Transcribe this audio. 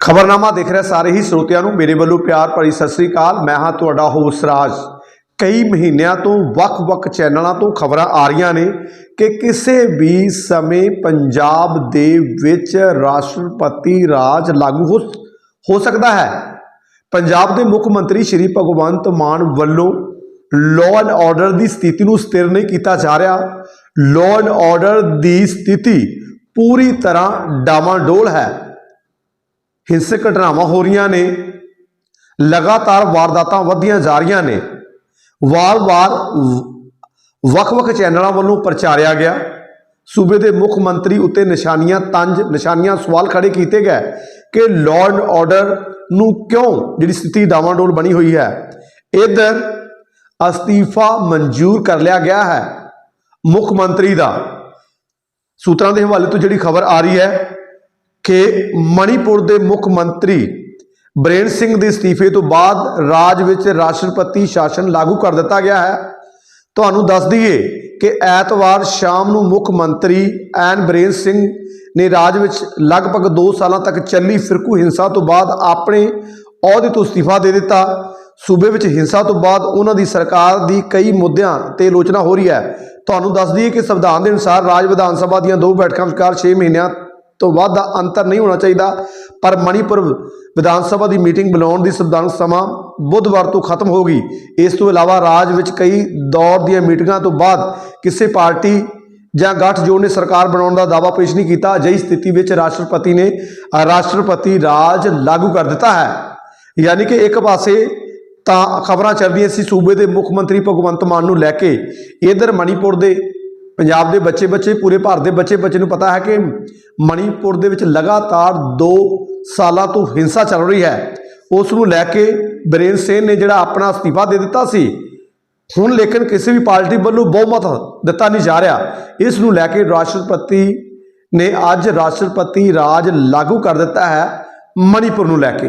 ਖਬਰਨਾਮਾ ਦੇਖ ਰਿਹਾ ਸਾਰੇ ਹੀ ਸਰੋਤਿਆਂ ਨੂੰ। ਮੇਰੇ ਵੱਲੋਂ ਪਿਆਰ ਭਰੀ ਸਤਿ ਸ੍ਰੀ ਅਕਾਲ। ਮੈਂ ਹਾਂ ਤੁਹਾਡਾ ਹੋਸ ਰਾਜ। ਕਈ ਮਹੀਨਿਆਂ ਤੋਂ ਵੱਖ-ਵੱਖ ਚੈਨਲਾਂ ਤੋਂ ਖਬਰਾਂ ਆ ਰਹੀਆਂ ਨੇ ਕਿ ਕਿਸੇ ਵੀ ਸਮੇਂ ਪੰਜਾਬ ਦੇ ਵਿੱਚ ਰਾਸ਼ਟਰਪਤੀ ਰਾਜ ਲਾਗੂ ਹੋ ਹੋ ਸਕਦਾ ਹੈ। ਪੰਜਾਬ ਦੇ ਮੁੱਖ ਮੰਤਰੀ ਸ਼੍ਰੀ ਭਗਵੰਤ ਮਾਨ ਵੱਲੋਂ ਲਾਅ ਐਂਡ ਆਰਡਰ ਦੀ ਸਥਿਤੀ ਨੂੰ ਸਥਿਰ ਨਹੀਂ ਕੀਤਾ ਜਾ ਰਿਹਾ। ਲਾਅ ਐਂਡ ਆਰਡਰ ਦੀ ਸਥਿਤੀ ਪੂਰੀ ਤਰ੍ਹਾਂ ਡਾਵਾਂਡੋਲ ਹੈ। ਹਿੰਸਕ ਘਟਨਾਵਾਂ ਹੋ ਰਹੀਆਂ ਨੇ, ਲਗਾਤਾਰ ਵਾਰਦਾਤਾਂ ਵਧੀਆਂ ਜਾ ਰਹੀਆਂ ਨੇ, ਵਾਰ-ਵਾਰ ਵੱਖ-ਵੱਖ ਚੈਨਲਾਂ ਵੱਲੋਂ ਪ੍ਰਚਾਰਿਆ ਗਿਆ। ਸੂਬੇ ਦੇ ਮੁੱਖ ਮੰਤਰੀ ਉੱਤੇ ਨਿਸ਼ਾਨੀਆਂ ਤੰਜ, ਨਿਸ਼ਾਨੀਆਂ ਸਵਾਲ ਖੜੇ ਕੀਤੇ ਗਏ ਕਿ ਲਾਅ ਐਂਡ ਆਰਡਰ ਨੂੰ ਕਿਉਂ ਜਿਹੜੀ ਸਥਿਤੀ ਡਾਵਾਂਡੋਲ ਬਣੀ ਹੋਈ ਹੈ, ਇਧਰ ਅਸਤੀਫਾ ਮਨਜ਼ੂਰ ਕਰ ਲਿਆ ਗਿਆ ਹੈ ਮੁੱਖ ਮੰਤਰੀ ਦਾ। ਸੂਤਰਾਂ ਦੇ ਹਵਾਲੇ ਤੋਂ ਜਿਹੜੀ ਖਬਰ ਆ ਰਹੀ ਹੈ ਕਿ ਮਣੀਪੁਰ ਦੇ ਮੁੱਖ ਮੰਤਰੀ ਬਰੇਨ ਸਿੰਘ ਦੇ ਅਸਤੀਫੇ ਤੋਂ ਬਾਅਦ ਰਾਜ ਵਿੱਚ ਰਾਸ਼ਟਰਪਤੀ ਸ਼ਾਸਨ ਲਾਗੂ ਕਰ ਦਿੱਤਾ ਗਿਆ ਹੈ। ਤੁਹਾਨੂੰ ਦੱਸ ਦਈਏ ਕਿ ਐਤਵਾਰ ਸ਼ਾਮ ਨੂੰ ਮੁੱਖ ਮੰਤਰੀ ਐਨ ਬਰੇਨ ਸਿੰਘ ਨੇ ਰਾਜ ਵਿੱਚ ਲਗਭਗ 2 ਸਾਲਾਂ ਤੱਕ ਚੱਲੀ ਫਿਰਕੂ ਹਿੰਸਾ ਤੋਂ ਬਾਅਦ ਆਪਣੇ ਅਹੁਦੇ ਤੋਂ ਅਸਤੀਫਾ ਦੇ ਦਿੱਤਾ। ਸੂਬੇ ਵਿੱਚ ਹਿੰਸਾ ਤੋਂ ਬਾਅਦ ਉਹਨਾਂ ਦੀ ਸਰਕਾਰ ਦੀ ਕਈ ਮੁੱਦਿਆਂ ਤੇ ਆਲੋਚਨਾ ਹੋ ਰਹੀ ਹੈ। ਤੁਹਾਨੂੰ ਦੱਸ ਦਈਏ ਕਿ ਸੰਵਿਧਾਨ ਦੇ ਅਨੁਸਾਰ ਰਾਜ ਵਿਧਾਨ ਸਭਾ ਦੀਆਂ ਦੋ ਬੈਠਕਾਂ ਵਿਚਕਾਰ 6 ਮਹੀਨਿਆਂ ਤੋਂ ਵੱਧ ਦਾ ਅੰਤਰ ਨਹੀਂ ਹੋਣਾ ਚਾਹੀਦਾ। ਪਰ ਮਣੀਪੁਰ ਵਿਧਾਨ ਸਭਾ ਦੀ ਮੀਟਿੰਗ ਬੁਲਾਉਣ ਦੀ ਸੰਵਿਧਾਨਕ ਸਮਾਂ ਬੁੱਧਵਾਰ ਤੋਂ ਖਤਮ ਹੋ ਗਈ। ਇਸ ਤੋਂ ਇਲਾਵਾ ਰਾਜ ਵਿੱਚ ਕਈ ਦੌਰ ਦੀਆਂ ਮੀਟਿੰਗਾਂ ਤੋਂ ਬਾਅਦ ਕਿਸੇ ਪਾਰਟੀ ਜਾਂ ਗੱਠਜੋੜ ਨੇ ਸਰਕਾਰ ਬਣਾਉਣ ਦਾ ਦਾਅਵਾ ਪੇਸ਼ ਨਹੀਂ ਕੀਤਾ। ਅਜਿਹੀ ਸਥਿਤੀ ਵਿੱਚ ਰਾਸ਼ਟਰਪਤੀ ਨੇ ਰਾਸ਼ਟਰਪਤੀ ਰਾਜ ਲਾਗੂ ਕਰ ਦਿੱਤਾ ਹੈ। ਯਾਨੀ ਕਿ ਇੱਕ ਪਾਸੇ ਤਾਂ ਖਬਰਾਂ ਚੱਲਦੀਆਂ ਸੀ ਸੂਬੇ ਦੇ ਮੁੱਖ ਮੰਤਰੀ ਭਗਵੰਤ ਮਾਨ ਨੂੰ ਲੈ ਕੇ। ਇਧਰ ਮਣੀਪੁਰ ਦੇ ਪੰਜਾਬ ਦੇ ਬੱਚੇ ਬੱਚੇ ਪੂਰੇ ਭਾਰਤ ਦੇ ਬੱਚੇ ਬੱਚੇ ਨੂੰ ਪਤਾ ਹੈ ਕਿ ਮਣੀਪੁਰ ਦੇ ਵਿੱਚ ਲਗਾਤਾਰ 2 ਸਾਲਾਂ ਤੋਂ ਹਿੰਸਾ ਚੱਲ ਰਹੀ ਹੈ। ਉਸ ਨੂੰ ਲੈ ਕੇ ਬਰੇਨ ਸਿੰਘ ਨੇ ਜਿਹੜਾ ਆਪਣਾ ਅਸਤੀਫਾ ਦੇ ਦਿੱਤਾ ਸੀ, ਹੁਣ ਲੇਕਿਨ ਕਿਸੇ ਵੀ ਪਾਰਟੀ ਵੱਲੋਂ ਬਹੁਮਤ ਦਿੱਤਾ ਨਹੀਂ ਜਾ ਰਿਹਾ। ਇਸ ਨੂੰ ਲੈ ਕੇ ਰਾਸ਼ਟਰਪਤੀ ਨੇ ਅੱਜ ਰਾਸ਼ਟਰਪਤੀ ਰਾਜ ਲਾਗੂ ਕਰ ਦਿੱਤਾ ਹੈ ਮਣੀਪੁਰ ਨੂੰ ਲੈ ਕੇ।